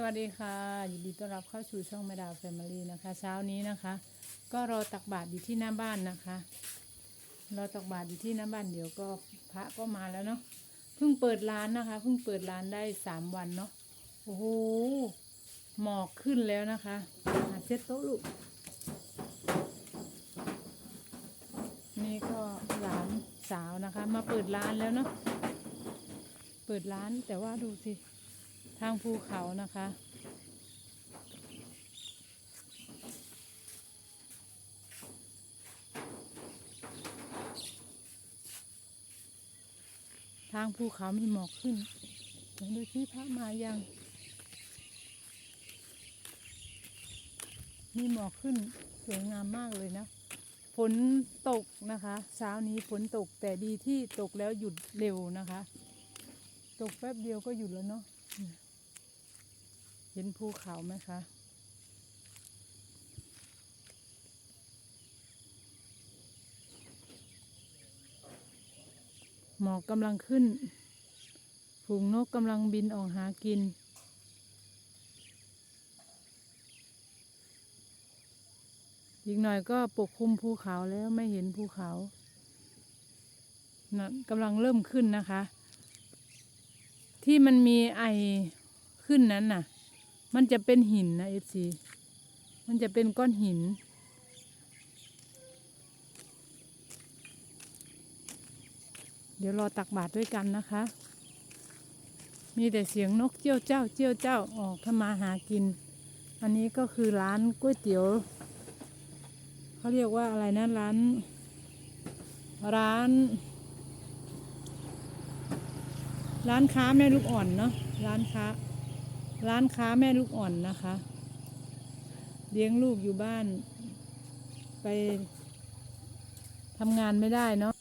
สวัสดีค่ะยินดีต้อนรับเข้าสู่ช่องแม่ดาวแฟมิลี่นะคะ เช้านี้นะคะ ก็รอตักบาตรอยู่ที่หน้าบ้านนะคะรอตักบาตรอยู่ที่หน้าบ้านเดี๋ยวก็พระก็มาแล้วเนาะเพิ่งเปิดร้านนะคะเพิ่งเปิดร้านได้สามวันเนาะโอ้โหหมอกขึ้นแล้วนะคะอะเช็ดโต๊ะลูกนี่ก็หลานสาวนะคะ มาเปิดร้านแล้วเนาะเปิดร้านแต่ว่าดูสิ ทางภูเขานะคะทางภูเขามีหมอกขึ้นเดี๋ยวดูที่พระมายัง มีหมอกขึ้นสวยงามมากเลยนะ ฝนตกนะคะเช้านี้ฝนตกแต่ดีที่ตกแล้วหยุดเร็วนะคะ ตกแป๊บเดียวก็หยุดแล้วเนาะ ห็นภูเขาไหมคะหมอกกำลังขึ้น ฝูงนกกำลังบินออกหากิน อีกหน่อยก็ปกคลุมภูเขาแล้วไม่เห็นภูเขานะกำลังเริ่มขึ้นนะคะ ที่มันมีไอขึ้นนั้นน่ะ มันจะเป็นหินนะเอฟซีมันจะเป็นก้อนหิน เดี๋ยวรอตักบาตรด้วยกันนะคะ มีแต่เสียงนกเจี้ยวเจ้า เจี้ยวเจ้าออกถ้ามาหากิน อันนี้ก็คือร้านก๋วยเตี๋ยว เขาเรียกว่าอะไรนะร้าน ร้าน ร้านค้าแม่ลูกอ่อนเนาะร้านค้า ร้านค้าแม่ลูกอ่อนนะคะ เลี้ยงลูกอยู่บ้าน ไปทำงานไม่ได้เนาะ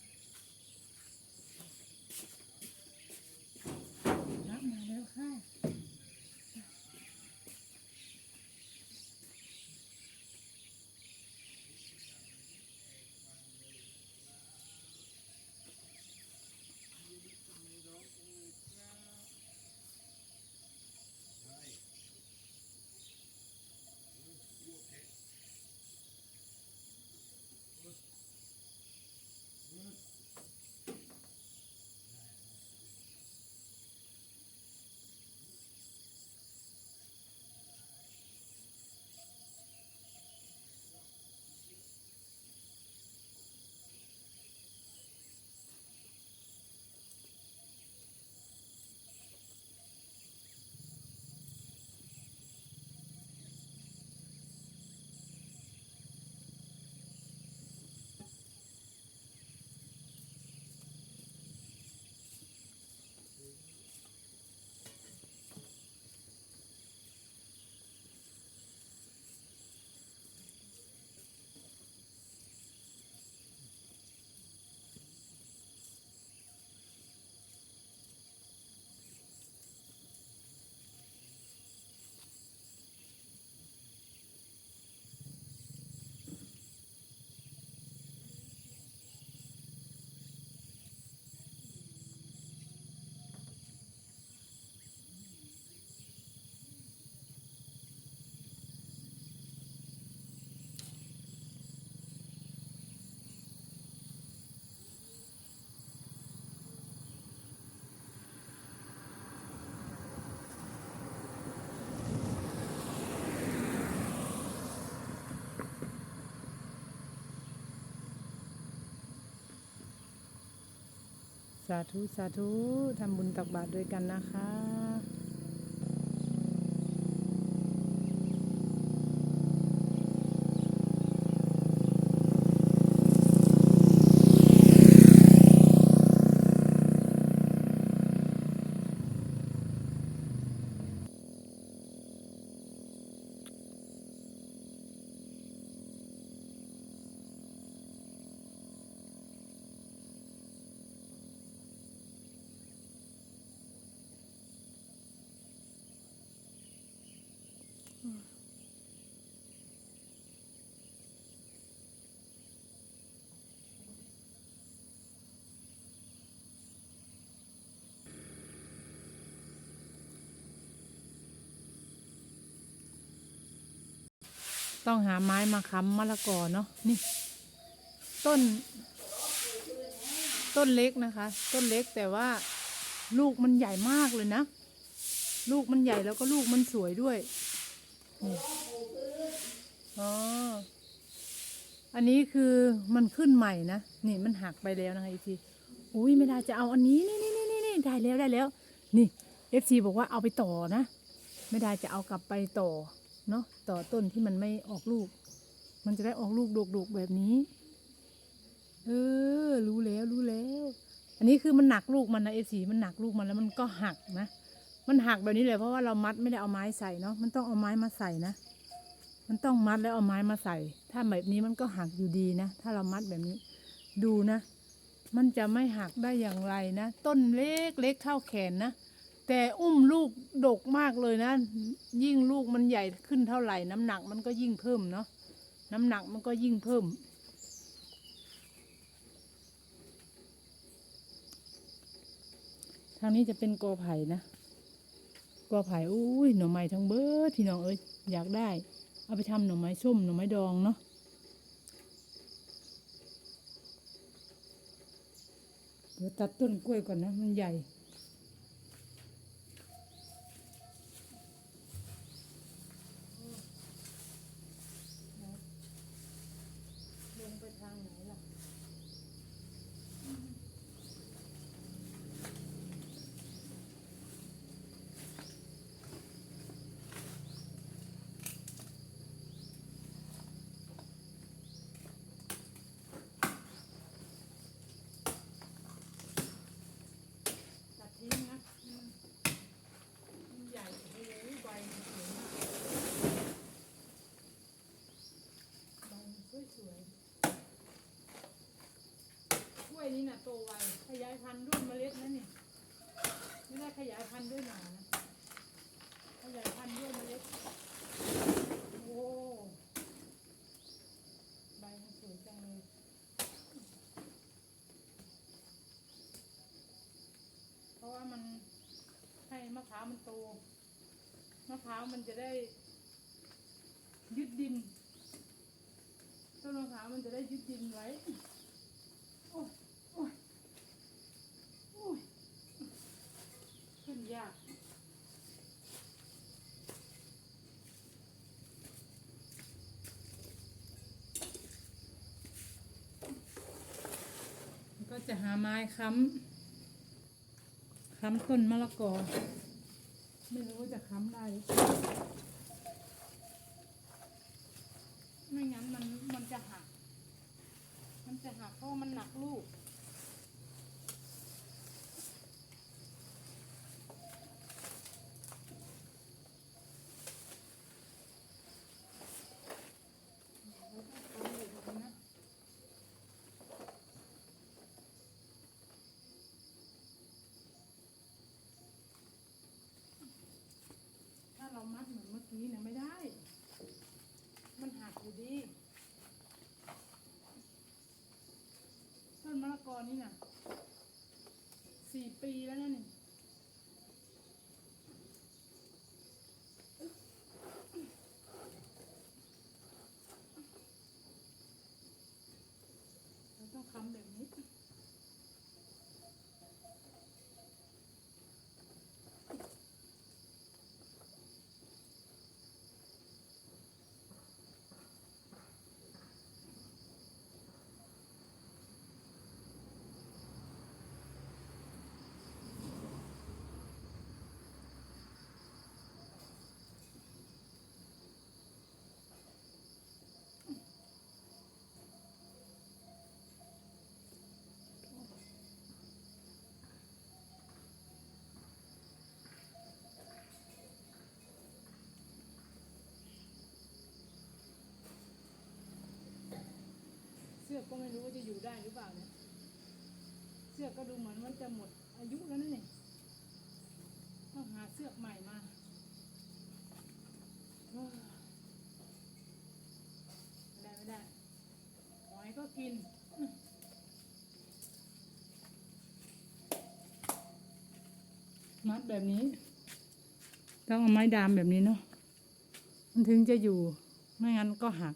สาธุ สาธุทำบุญตักบาตรด้วยกันนะคะ ต้องหาไม้มาค้ำมะละกอเนาะนี่ ต้น ต้นเล็กนะคะ ต้นเล็กแต่ว่าลูกมันใหญ่มากเลยนะ ลูกมันใหญ่แล้วก็ลูกมันสวยด้วย อ๋อ อันนี้คือมันขึ้นใหม่นะ นี่มันหักไปแล้วนะคะอีกทีอุ้ยไม่ได้จะเอาอันนี้นี่นี่นี่นี่นี่ได้แล้วได้แล้ว นี่เอฟซีบอกว่าเอาไปต่อนะ ไม่ได้จะเอากลับไปต่อเนาะต่อต้นที่มันไม่ออกลูก มันจะได้ออกลูกดกๆแบบนี้ เออ รู้แล้วรู้แล้ว อันนี้คือมันหนักลูกมันนะเอฟซีมันหนักลูกมันแล้วมันก็หักนะ มันหักแบบนี้เลยเพราะว่าเรามัดไม่ได้เอาไม้ใส่เนาะมันต้องเอาไม้มาใส่นะ มันต้องมัดแล้วเอาไม้มาใส่ ถ้าแบบนี้มันก็หักอยู่ดีนะ ถ้าเรามัดแบบนี้ ดูนะ มันจะไม่หักได้อย่างไรนะ ต้นเล็กเล็กเท่าแขนนะแต่อุ้มลูกดกมากเลยนะ ยิ่งลูกมันใหญ่ขึ้นเท่าไหร่ น้ำหนักมันก็ยิ่งเพิ่มเนาะน้ำหนักมันก็ยิ่งเพิ่ม ทางนี้จะเป็นกอไผ่นะ ก็ไผ่อุ้ยหน่อไม้ทั้งเบิดพี่น้องเอ้ยอยากได้ เอาไปทำหน่อไม้ส้มหน่อไม้ดองเนาะเดี๋ยวตัดต้นกล้วยก่อนนะมันใหญ่ ลงไปทางไหนล่ะ ตัดทิ้งนะมันมันใหญ่โอ้โหใบมันสวยมากใบมันสวยๆกล้วยนี้น่ะโตไว ขยายพันธุ์ด้วยเมล็ดนะนี่ ไม่ได้ขยายพันธุ์ด้วยหน่อนะ ขยายพันธุ์ด้วยเมล็ด โอ้ใบมันสวยจังเลย เพราะว่ามันให้ มันโตมะพร้าวมันจะได้ ยึดดินต้นมะพร้าวมันจะได้ยึดดินไว้โอ้ยโอ้ยโอ้ยขึ้นยากก็จะหาไม้ค้ำค้ำต้นมะละกอ ไม่รู้ว่าจะค้ำได้หรือเปล่าไม่งั้นมันมันจะหัก มันจะหักเพราะมันหนักลูก ถ้าเรามัดเหมือ นี้เนี่ยไม่ได้ มันหักอยู่ดี ต้นมะละกอนี่น่ะสี่ปีแล้วนะนี่เราต้องคำแบบนี้ อกก็ไม่รู้ว่าจะอยู่ได้หรือเปล่าเนี่ยเสื้อก็ดูเหมือนว่าจะหมดอายุแล้วนั่นเองต้องหาเสื้อใหม่มาไม่ได้ไม่ได้หอยก็กินมัดแบบนี้ ต้องเอาไม้ดามแบบนี้เนาะมันถึงจะอยู่ ไม่งั้นก็หัก